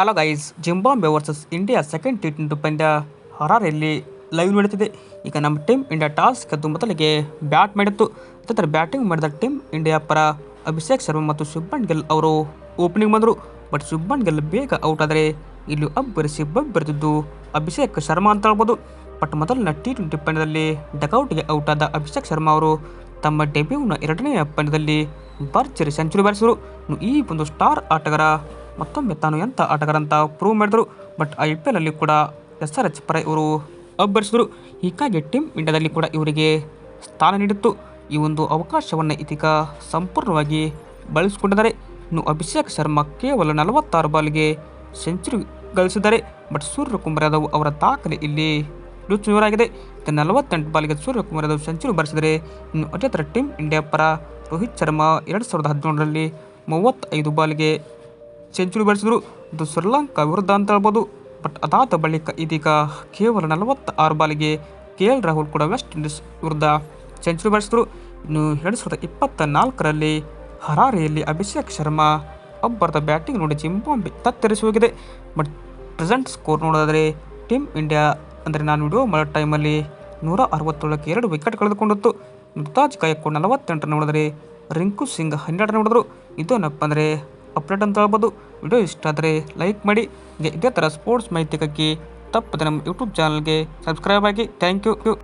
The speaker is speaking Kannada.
Hello guys Zimbabwe versus India second T twenty ಪಂದ್ಯ ಹರಾರಿಯಲ್ಲಿ ಲೈವ್ ನಡೀತಿದೆ. ಈಗ ನಮ್ಮ ಟೀಮ್ ಇಂಡಿಯಾ ಟಾಸ್ ಗೆದ್ದು ಮೊದಲಿಗೆ ಬ್ಯಾಟ್ ಮಾಡಿತ್ತು. ನಂತರ ಬ್ಯಾಟಿಂಗ್ ಮಾಡಿದ ಟೀಮ್ ಇಂಡಿಯಾ ಪರ ಅಭಿಷೇಕ್ ಶರ್ಮಾ ಮತ್ತು ಶುಭ್ಮನ್ ಗಿಲ್ ಅವರು ಓಪನಿಂಗ್ ಬಂದರು. ಬಟ್ ಶುಭ್ಮನ್ ಗಿಲ್ ಬೇಗ ಔಟ್ ಆದರೆ ಇಲ್ಲಿ ಅಬ್ಬರಿಸಿ ಬರೆದಿದ್ದು ಅಭಿಷೇಕ್ ಶರ್ಮಾ ಅಂತ ಹೇಳ್ಬೋದು. ಬಟ್ ಮೊದಲಿನ ಟಿ ಟ್ವೆಂಟಿ ಪಂದ್ಯದಲ್ಲಿ ಡಕೌಟ್ಗೆ ಔಟ್ ಆದ ಅಭಿಷೇಕ್ ಶರ್ಮಾ ಅವರು ತಮ್ಮ ಡೆಬ್ಯೂನ ಎರಡನೇ ಪಂದ್ಯದಲ್ಲಿ ಭರ್ಜರಿ ಸೆಂಚುರಿ ಬಾರಿಸಿದರು. ಈ ಒಂದು ಸ್ಟಾರ್ ಆಟಗಾರ ಮತ್ತೊಮ್ಮೆ ತಾನು ಎಂಥ ಆಟಗಾರಂತ ಪ್ರೂವ್ ಮಾಡಿದರು ಬಟ್ ಐ ಪಿ ಎಲ್ಲಲ್ಲಿ ಕೂಡ ಎಸ್ ಆರ್ ಎಚ್ ಪರ ಇವರು ಅಬ್ಬರಿಸಿದರು. ಹೀಗಾಗಿ ಟೀಮ್ ಇಂಡಿಯಾದಲ್ಲಿ ಕೂಡ ಇವರಿಗೆ ಸ್ಥಾನ ನೀಡಿತ್ತು. ಈ ಒಂದು ಅವಕಾಶವನ್ನು ಇದೀಗ ಸಂಪೂರ್ಣವಾಗಿ ಬಳಸಿಕೊಂಡಿದ್ದಾರೆ. ಇನ್ನು ಅಭಿಷೇಕ್ ಶರ್ಮಾ ಕೇವಲ ನಲವತ್ತಾರು ಬಾಲ್ಗೆ ಸೆಂಚುರಿ ಗಳಿಸಿದ್ದಾರೆ. ಬಟ್ ಸೂರ್ಯಕುಮಾರ್ ಯಾದವ್ ಅವರ ದಾಖಲೆ ಇಲ್ಲಿ ರುಚಿಯವರಾಗಿದೆ ನಲವತ್ತೆಂಟು ಬಾಲ್ಗೆ ಸೂರ್ಯಕುಮಾರ್ ಯಾದವ್ ಸೆಂಚುರಿ ಬರೆಸಿದರೆ ಇನ್ನು ಅದೇ ಥರ ಟೀಮ್ ಇಂಡಿಯಾ ಪರ ರೋಹಿತ್ ಶರ್ಮಾ ಎರಡು ಸಾವಿರದ ಹದಿನೇಳರಲ್ಲಿ ಮೂವತ್ತೈದು ಬಾಲ್ಗೆ ಸೆಂಚುರಿ ಬಾರಿಸಿದರು ಇದು ಶ್ರೀಲಂಕಾ ವಿರುದ್ಧ ಅಂತ ಹೇಳ್ಬೋದು. ಬಟ್ ಅದಾದ ಬಳಿಕ ಇದೀಗ ಕೇವಲ ನಲವತ್ತ ಆರು ಬಾಲಿಗೆ ಕೆ ಎಲ್ ರಾಹುಲ್ ಕೂಡ ವೆಸ್ಟ್ ಇಂಡೀಸ್ ವಿರುದ್ಧ ಸೆಂಚುರಿ ಬಾರಿಸಿದರು ಇನ್ನು ಎರಡು ಸಾವಿರದ ಇಪ್ಪತ್ತ ನಾಲ್ಕರಲ್ಲಿ ಹರಾರೆಯಲ್ಲಿ ಅಭಿಷೇಕ್ ಶರ್ಮಾ ಒಬ್ಬರದ ಬ್ಯಾಟಿಂಗ್ ನೋಡಿ ಜಿಂಬಾಂಬೆ ತತ್ತರಿಸಿ ಹೋಗಿದೆ. ಬಟ್ ಪ್ರೆಸೆಂಟ್ ಸ್ಕೋರ್ ನೋಡೋದಾದರೆ ಟೀಮ್ ಇಂಡಿಯಾ ಅಂದರೆ ನಾನು ವಿಡಿಯೋ ಮಾಡೋ ಟೈಮಲ್ಲಿ ನೂರ ಅರವತ್ತೇಳಕ್ಕೆ ಎರಡು ವಿಕೆಟ್ ಕಳೆದುಕೊಂಡಿತ್ತು ಮುತಾಜ್ ಕಾಯಕ್ಕೂ ನಲವತ್ತೆಂಟರ ನೋಡಿದರೆ ರಿಂಕು ಸಿಂಗ್ ಹನ್ನೆರಡು ನೋಡಿದ್ರು. ಇದೇನಪ್ಪ ಅಂದರೆ ಅಪ್ಡೇಟ್ ಅಂತ ಹೇಳ್ಬೋದು. ವಿಡಿಯೋ ಇಷ್ಟ ಆದರೆ ಲೈಕ್ ಮಾಡಿ. ಇದೇ ಥರ ಸ್ಪೋರ್ಟ್ಸ್ ಮಾಹಿತಿಗಾಗಿ ತಪ್ಪದೆ ನಮ್ಮ ಯೂಟ್ಯೂಬ್ ಚಾನಲ್ಗೆ ಸಬ್ಸ್ಕ್ರೈಬ್ ಆಗಿ. Thank you